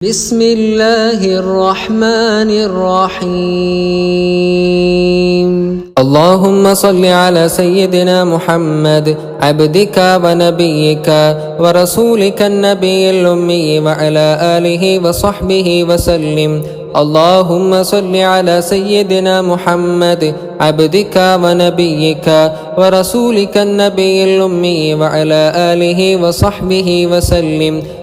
بسم الله الرحمن الرحيم اللهم صل على سيدنا محمد عبدك ونبيك ورسولك النبي الأمي وعلى آله وصحبه وسلم اللهم صل على سيدنا محمد عبدك ونبيك ورسولك النبي الأمي وعلى آله وصحبه وسلم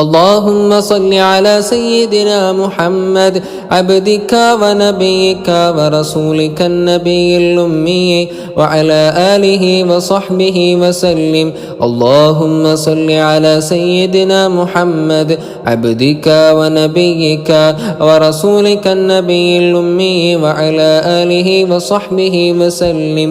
اللهم صل على سيدنا محمد عبدك ونبيك ورسولك النبي الأمي وعلى آله وصحبه وسلم. اللهم صل على سيدنا محمد عبدك ونبيك ورسولك النبي الأمي وعلى آله وصحبه وسلم.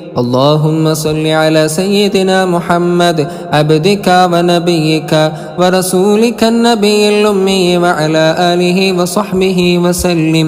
اللهم صل على سيدنا محمد عبدك ونبيك ورسولك النبي الأمي وعلى آله وصحبه وسلم.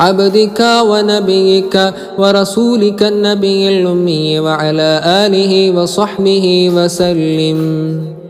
عبدك ونبيك ورسولك النبي الأمي وعلى آله وصحبه وسلم.